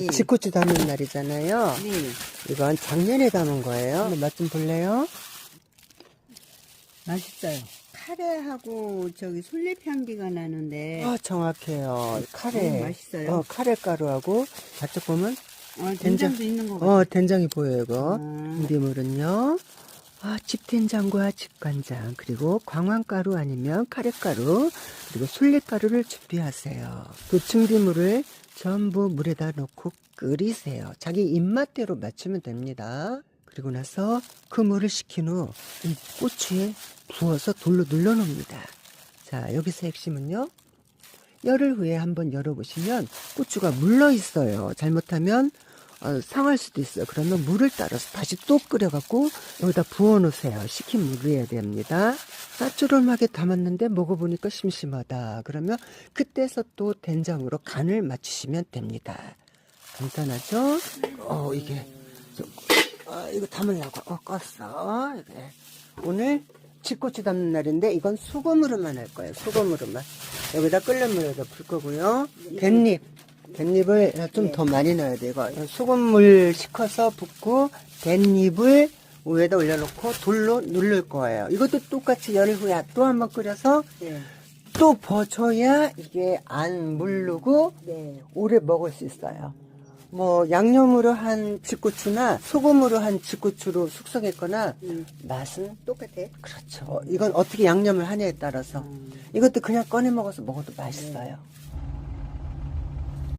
네. 직고추 담는 날이잖아요. 네. 이건 작년에 담은 거예요. 맛 좀 볼래요? 맛있어요. 카레하고 저기 솔잎 향기가 나는데 아, 정확해요. 카레. 음, 맛있어요. 어, 카레 가루하고 바쪽 보면 어, 된장도 있는 것 같아요. 어, 된장이 보여요, 이거. 음. 준비물은요. 아, 집된장과 집간장, 그리고 광황가루 아니면 카레가루, 그리고 솔잎가루를 준비하세요. 그 준비물을 전부 물에다 넣고 끓이세요. 자기 입맛대로 맞추면 됩니다. 그리고 나서 그 물을 식힌 후이 고추에 부어서 돌로 눌러 놓습니다. 자, 여기서 핵심은요. 열흘 후에 한번 열어보시면 고추가 물러 있어요. 잘못하면 어, 상할 수도 있어요. 그러면 물을 따라서 다시 또 끓여갖고 여기다 부어놓으세요. 식힌 물이어야 됩니다. 싸주름하게 담았는데 먹어보니까 심심하다. 그러면 그때서 또 된장으로 간을 맞추시면 됩니다. 간단하죠? 어, 이게, 저, 아, 이거 담으려고, 어, 껐어. 이게. 오늘 집고추 담는 날인데 이건 소금으로만 할 거예요. 소금으로만. 여기다 끓는 물에다 불 거고요. 댄잎. 댄잎을 좀 더 많이 넣어야 돼, 이거. 소금물 식혀서 붓고, 댄잎을 위에다 올려놓고 돌로 누를 거예요. 이것도 똑같이 열흘 후에 또 한 번 끓여서 네. 또 버쳐야 이게 안 물르고 네. 오래 먹을 수 있어요. 뭐 양념으로 한 집고추나 소금으로 한 집고추로 숙성했거나 음. 맛은 똑같아. 그렇죠. 이건 어떻게 양념을 하냐에 따라서 음. 이것도 그냥 꺼내 먹어서 먹어도 맛있어요.